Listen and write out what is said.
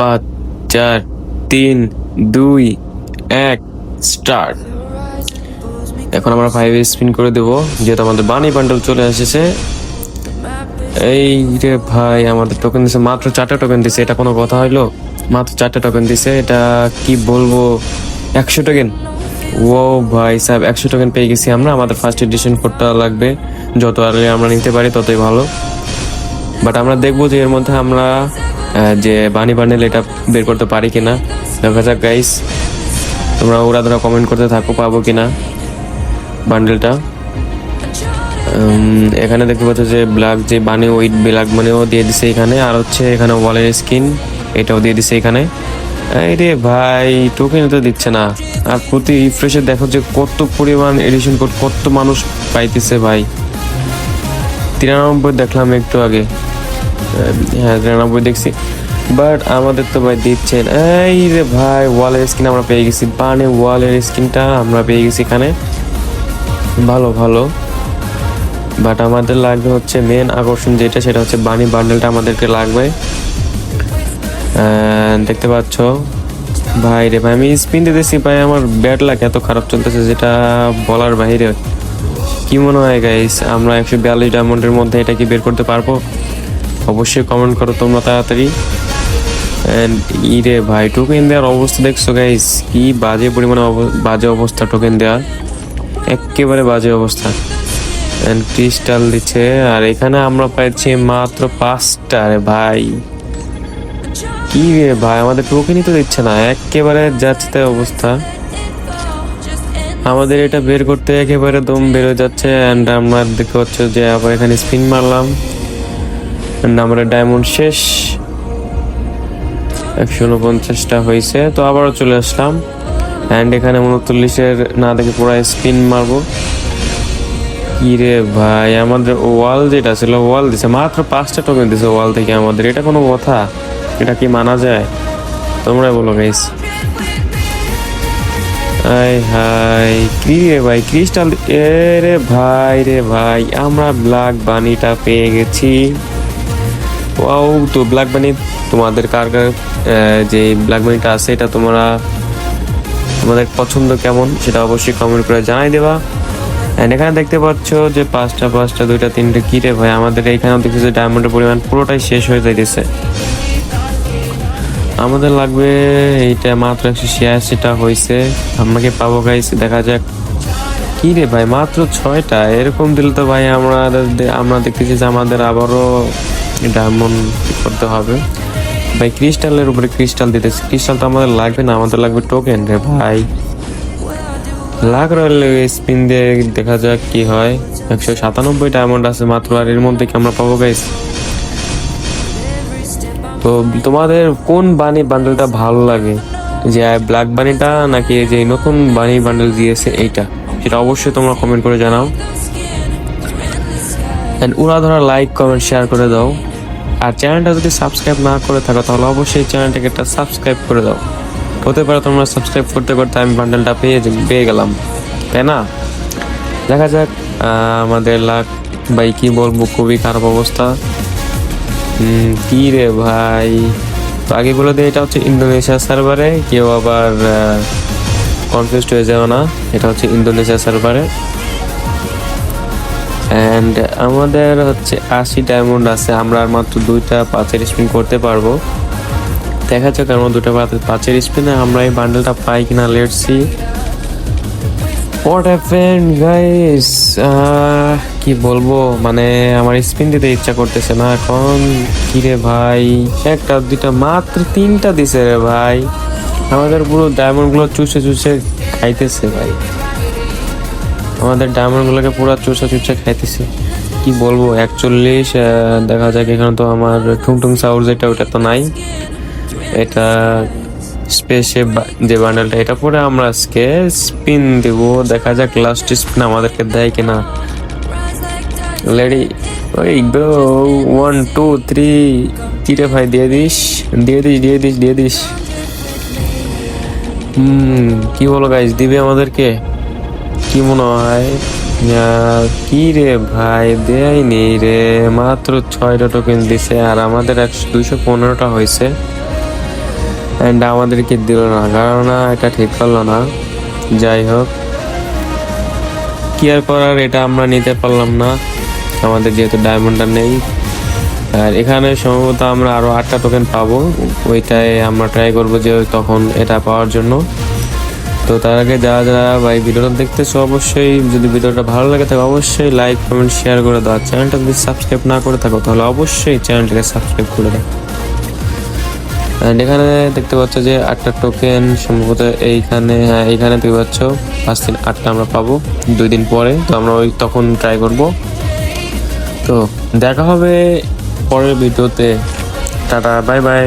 পাঁচ, চার, তিন, দুই, এক, স্টার্ট। এখন আমরা ফাইভ স্পিন করে দেব, যেহেতু আমাদের বানি বান্ডেল চলে এসেছে। এই রে ভাই, আমাদের টোকেন দিছে, মাত্র চারটা টোকেন দিছে, এটা কোনো কথা হইল? মাত্র চারটা টোকেন দিছে, এটা কি বলব? একশো টোকেন ও ভাই সাহেব, একশো টোকেন পেয়ে গেছি আমরা। আমাদের ফার্স্ট এডিশন কোডটা লাগবে। যত আগে আমরা নিতে পারি, ততই ভালো। বাট আমরা দেখব যে এর মধ্যে আমরা যে বানি বান্ডেল এটা বের করতে পারি কি না দেখা যাক গাইস তোমরা ওরা ধরা কমেন্ট করতে থাকো, পাবো কি না বান্ডেলটা এখানে দেখতে পাচ্ছ যে ব্ল্যাক যে বানি ওই ব্ল্যাক মানেও দিয়ে দিছে এখানে, আর হচ্ছে এখানে ওয়ালের স্কিন এটাও দিয়ে দিছে এখানে। রে ভাই টোকেন তো দিচ্ছে না। আর প্রতি রিফ্রেশে দেখো যে কত পরিমাণ এডিশন কোড কত মানুষ পাইতেছে ভাই। তিরানব্বই দেখলাম একটু আগে। হ্যাঁ তিরানব্বই দেখছি। বাট আমাদের তো ভাই দিচ্ছেন এই রে ভাই ওয়ালের স্কিন আমরা পেয়ে গেছি। বানে ওয়ালের স্কিনটা আমরা পেয়ে গেছি এখানে। ভালো ভালো। বাট আমাদের লাগবে হচ্ছে মেন আকর্ষণ যেটা, সেটা হচ্ছে বানি বান্ডেলটা আমাদেরকে লাগবে। দেখতে পাচ্ছ। ভাই রে ভাই, আমি স্পিন দিতেছি ভাই, আমার ব্যাট লাগ এত খারাপ চলতেছে যেটা বলার বাইরে। কি মনে হয় গাইস আমরা একশো বিয়াল্লিশ ডায়মন্ডের মধ্যে এটা কি বের করতে পারব? অবশ্যই কমেন্ট করো তোমরা তাড়াতাড়ি। অ্যান্ড ইরে ভাই টোকেন দেওয়ার অবস্থা দেখছ গাইস কি বাজে পরিমাণে বাজে অবস্থা টোকেন দেওয়ার। একেবারে বাজে অবস্থা। অ্যান্ড ক্রিস্টাল দিচ্ছে, আর এখানে আমরা পাইছি মাত্র পাঁচটা রে ভাই। কি রে ভাই, আমাদের টোকেনই তো দিচ্ছে না, একেবারে যাচ্ছে তাই অবস্থা। আমাদের এটা বের করতে একেবারে দম বের যাচ্ছে অ্যান্ড আমরা দেখতে পাচ্ছ যে আবার এখানে স্পিন মারলাম। অ্যান্ড ডায়মন্ড শেষ। একশো উনপঞ্চাশটা হয়েছে। তো আবারও চলে আসলাম। অ্যান্ড এখানে উনচল্লিশের না দেখে পুরো স্পিন মারবো। কি রে ভাই, আমাদের ওয়াল যেটা ছিল, ওয়াল দিছে। মাত্র পাঁচটা টোকেন দিছে ওয়াল থেকে আমাদের। এটা কোনো কথা? এটা কি মানা যায়? তোমরা বলো গাইস হাই হাই কি রে ভাই ক্রিস্টাল এ রে ভাই রে ভাই, আমরা ব্ল্যাক বানিটা পেয়ে গেছি। ওয়াও তো ব্ল্যাক বানি তোমাদের কার কার যে ব্ল্যাক বানিটা আছে, এটা তোমরা, তোমাদের পছন্দ কেমন, সেটা অবশ্যই কমেন্ট করে জানাই দেবা। এন্ড এখানে দেখতে পাচ্ছ যে পাঁচটা পাঁচটা, দুইটা, তিনটে, কি রে ভাই, আমাদের এইখানেও দেখতেছে ডায়মন্ডের পরিমাণ পুরোটাই শেষ হয়ে যাইতেছে। আমাদের লাগবে এইটা মাত্র একশো ছিয়াশিটা হয়েছে আমাকে পাবো গাইস দেখা যাক। কি রে ভাই, মাত্র ছয়টা, এরকম দিলে তো ভাই আমরা আমরা দেখতেছি যে আমাদের আবারও ডায়মন্ড করতে হবে। ভাই ক্রিস্টালের উপরে ক্রিস্টাল দিতেছি। ক্রিস্টাল তো আমাদের লাগবে না, আমাদের লাগবে টোকেন রে ভাই। লাখ রয়েল স্পিন দিয়ে দেখা যাক কি হয়। একশো সাতানব্বই ডায়মন্ড আছে মাত্র, আর এর মধ্যে কি আমরা পাবো গাইস তো তোমাদের কোন বানি বান্ডেলটা ভালো লাগে? যে ব্ল্যাক বানিটা নাকি যে নতুন বানি বান্ডেল দিয়েছে এইটা? সেটা অবশ্যই তোমরা কমেন্ট করে জানাও। এন্ড উড়া ধরা লাইক কমেন্ট শেয়ার করে দাও। আর চ্যানেলটা যদি সাবস্ক্রাইব না করে থাকো, তাহলে অবশ্যই চ্যানেলটাকে একটা সাবস্ক্রাইব করে দাও। হতে পারে তোমরা সাবস্ক্রাইব করতে করতে আমি বান্ডেলটা পেয়ে পেয়ে গেলাম। তাই না? দেখা যাক আমাদের লাখ ভাই কি বলব, খুবই খারাপ অবস্থা। কি রে ভাই? তো আগে বলে দিই, এটা হচ্ছে ইন্দোনেশিয়া সার্ভারে কেউ আবার কনফিউজড হয়ে যাও না। এটা হচ্ছে ইন্দোনেশিয়া সার্ভারে অ্যান্ড আমাদের হচ্ছে আশি ডায়মন্ড আছে, আমরা আর মাত্র দুইটা পাঁচের স্পিন করতে পারব। দেখা যাক আমার দুটো পাঁচ- পাঁচের স্পিনে আমরা এই বান্ডেলটা পাই কিনা লেটস হোয়াট হ্যাপেন গাইস কি বলব? মানে আমার স্পিন দিতে ইচ্ছা করতেছে না এখন। কি রে ভাই? একটা, দুইটা, মাত্র তিনটা দিছে রে ভাই। আমাদের পুরো ডায়মন্ডগুলো চুষে চুষে খাইতেছে ভাই। আমাদের ডায়মন্ড গুলোকে পুরো চুষে চুষে খাইতেছে। কি বলব, একচল্লিশ দেখা যাক, এখানে তো আমার ঠুংঠুং সাউর যেটা, ওটা তো নাই। এটা স্পেসে যে বান্ডেলটা এটা পরে আমরা আজকে স্পিন দেব। দেখা যাক লাস্ট স্পিন আমাদেরকে দেয় কিনা। লেডি ওই ওয়ান টু থ্রি তিরে ভাই, দিয়ে দিস দিয়ে দিস দিয়ে দিস দিয়ে দিস। হুম, কি বলো গাইস দিবে আমাদেরকে? কি মনে হয়? কি রে ভাই? দেয়নি রে। মাত্র ছয়টা টোকেন দিছে আর আমাদের একশো দুইশো পনেরোটা হয়েছে। অ্যান্ড আমাদেরকে দিল না। কারণ এটা ঠিক করল না। যাই হোক। কি আর করার, এটা আমরা নিতে পারলাম না। আমাদের যেহেতু ডায়মন্ডটা নেই। আর এখানে সম্ভবত আমরা আরও আটটা টোকেন পাবো। ওইটাই আমরা ট্রাই করব যে তখন এটা পাওয়ার জন্য। তো তার আগে যারা যারা ভাই ভিডিওটা দেখতেছো, অবশ্যই যদি ভিডিওটা ভালো লাগে থাকে, অবশ্যই লাইক কমেন্ট শেয়ার করে দাও। চ্যানেলটা যদি সাবস্ক্রাইব না করে থাকো, তাহলে অবশ্যই চ্যানেলটাকে সাবস্ক্রাইব করে দাও। এখানে দেখতে পাচ্ছ যে আটটা টোকেন সম্ভবত এইখানে হ্যাঁ এইখানে দেখতে পাচ্ছ পাঁচ দিন আটটা আমরা পাবো, দুই দিন পরে। তো আমরা ওই তখন ট্রাই করব। তো দেখা হবে পরের ভিডিওতে। Tata bye bye